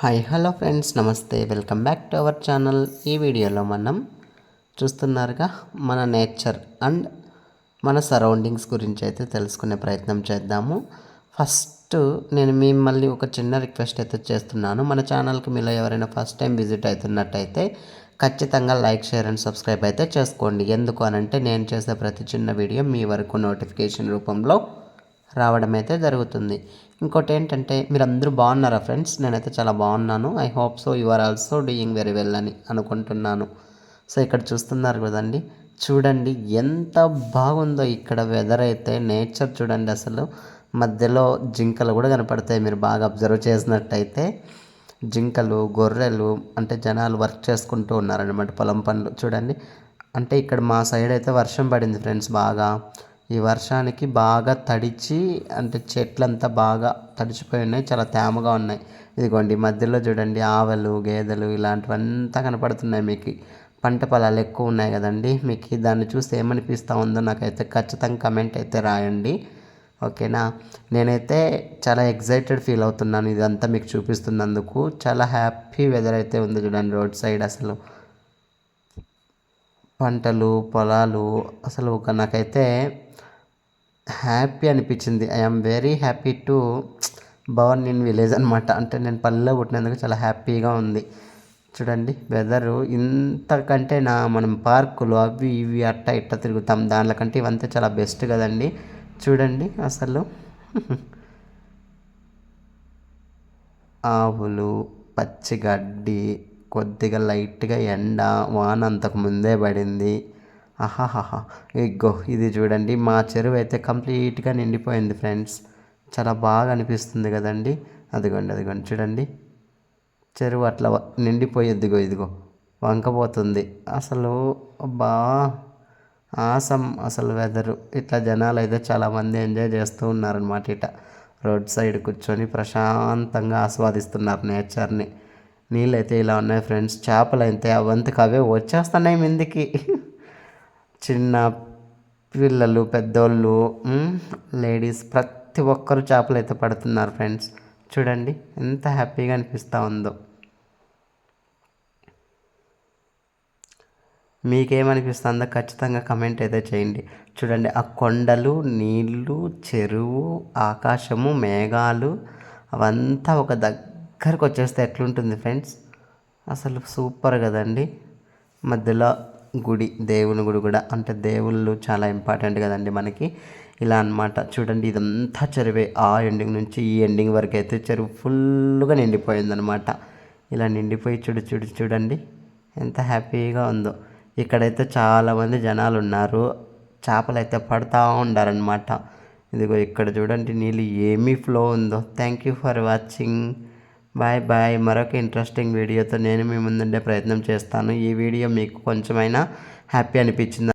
Hi hello friends నమస్తే. Welcome back to our channel. ఈ వీడియోలో మనం చూస్తున్నారుగా మన నేచర్ అండ్ మన సరౌండింగ్స్ గురించి అయితే తెలుసుకునే ప్రయత్నం చేద్దాము. ఫస్ట్ నేను మిమ్మల్ని ఒక చిన్న రిక్వెస్ట్ అయితే చేస్తున్నాను. మన ఛానల్కి మీలో ఎవరైనా ఫస్ట్ టైం విజిట్ అవుతున్నట్టయితే ఖచ్చితంగా లైక్ షేర్ అండ్ సబ్స్క్రైబ్ అయితే చేసుకోండి. ఎందుకు అనంటే నేను చేసే ప్రతి చిన్న వీడియో మీ వరకు నోటిఫికేషన్ రూపంలో రావడం అయితే జరుగుతుంది. ఇంకోటి ఏంటంటే మీరు అందరూ బాగున్నారా ఫ్రెండ్స్? నేనైతే చాలా బాగున్నాను. I hope so you are also doing very well అని అనుకుంటున్నాను. సో ఇక్కడ చూస్తున్నారు కదండి. చూడండి ఎంత బాగుందో ఇక్కడ వెదర్ అయితే నేచర్ చూడండి అసలు. మధ్యలో జింకలు కూడా కనపడతాయి మీరు బాగా అబ్జర్వ్ చేసినట్టయితే. జింకలు గొర్రెలు అంటే జనాలు వర్క్ చేసుకుంటూ ఉన్నారనమాట పొలం పనులు. చూడండి అంటే ఇక్కడ మా సైడ్ అయితే వర్షం పడింది ఫ్రెండ్స్ బాగా. ఈ వర్షానికి బాగా తడిచి అంటే చెట్లంతా బాగా తడిచిపోయి ఉన్నాయి చాలా తేమగా ఉన్నాయి. ఇదిగోండి మధ్యలో చూడండి ఆవలు గేదెలు ఇలాంటివంతా కనపడుతున్నాయి మీకు. పంట పొలాలు ఎక్కువ ఉన్నాయి కదండి. మీకు దాన్ని చూస్తే ఏమనిపిస్తూ ఉందో నాకైతే ఖచ్చితంగా కమెంట్ అయితే రాయండి. ఓకేనా? నేనైతే చాలా ఎగ్జైటెడ్ ఫీల్ అవుతున్నాను. ఇదంతా మీకు చూపిస్తున్నందుకు చాలా హ్యాపీ వెదర్ అయితే ఉంది చూడండి రోడ్ సైడ్ అసలు. పంటలు పొలాలు అసలు ఒక నాకైతే హ్యాపీ అనిపించింది. I'm very happy to born in village అనమాట అంటే నేను పల్లెలో పుట్టినందుకు చాలా హ్యాపీగా ఉంది. చూడండి వెదరు ఇంతకంటే నా మనం పార్కులు అవి ఇవి అట్ట ఇట్ట తిరుగుతాం. దానికంటే ఇవంతా చాలా బెస్ట్ కదండి. చూడండి అసలు. ఆవులు పచ్చిగడ్డి కొద్దిగా లైట్గా ఎండ వాన అంతకు ముందే పడింది. ఆహాహాహా ఇగ్గో ఇది చూడండి. మా చెరువు అయితే కంప్లీట్గా నిండిపోయింది ఫ్రెండ్స్. చాలా బాగా అనిపిస్తుంది కదండి. అదిగోండి అదిగోండి. చూడండి. చెరువు అట్లా నిండిపోయేదిగో ఇదిగో. వంకపోతుంది అసలు బా ఆసం అసలు వెదరు. ఇట్లా జనాలు అయితే చాలామంది ఎంజాయ్ చేస్తూ ఉన్నారనమాట ఇట. రోడ్ సైడ్ కూర్చొని ప్రశాంతంగా ఆస్వాదిస్తున్నారు నేచర్ని. నీళ్ళు అయితే ఇలా ఉన్నాయి ఫ్రెండ్స్. చేపలు అయితే అవంతకు అవే వచ్చేస్తున్నాయి మిందికి. చిన్న పిల్లలు పెద్దోళ్ళు లేడీస్ ప్రతి ఒక్కరు చేపలు అయితే పడుతున్నారు ఫ్రెండ్స్. చూడండి ఎంత హ్యాపీగా అనిపిస్తూ ఉందో. మీకేమనిపిస్తుందో ఖచ్చితంగా కమెంట్ అయితే చేయండి. చూడండి ఆ కొండలు నీళ్ళు చెరువు ఆకాశము మేఘాలు అవంతా ఒక దగ్గరకు వచ్చేస్తే ఎట్లుంటుంది ఫ్రెండ్స్? అసలు సూపర్ కదండి. మధ్యలో గుడి దేవుని గుడి కూడా. అంటే దేవుళ్ళు చాలా ఇంపార్టెంట్ కదండి మనకి. ఇలా అనమాట చూడండి ఇదంతా చెరువే. ఆ ఎండింగ్ నుంచి ఈ ఎండింగ్ వరకు అయితే చెరువు ఫుల్గా నిండిపోయిందనమాట ఇలా నిండిపోయి చూడు చూడు చూడండి. ఎంత హ్యాపీగా ఉందో. ఇక్కడైతే చాలామంది జనాలు ఉన్నారు. చేపలు అయితే పడుతూ ఉండారనమాట ఇదిగో ఇక్కడ చూడండి నీళ్ళు ఏమీ ఫ్లో ఉందో. Thank you for watching bye bye. మరొక ఇంట్రెస్టింగ్ వీడియోతో నేను మీ ముందుండే ప్రయత్నం చేస్తాను. ఈ వీడియో మీకు కొంచెమైనా హ్యాపీ అనిపించింది?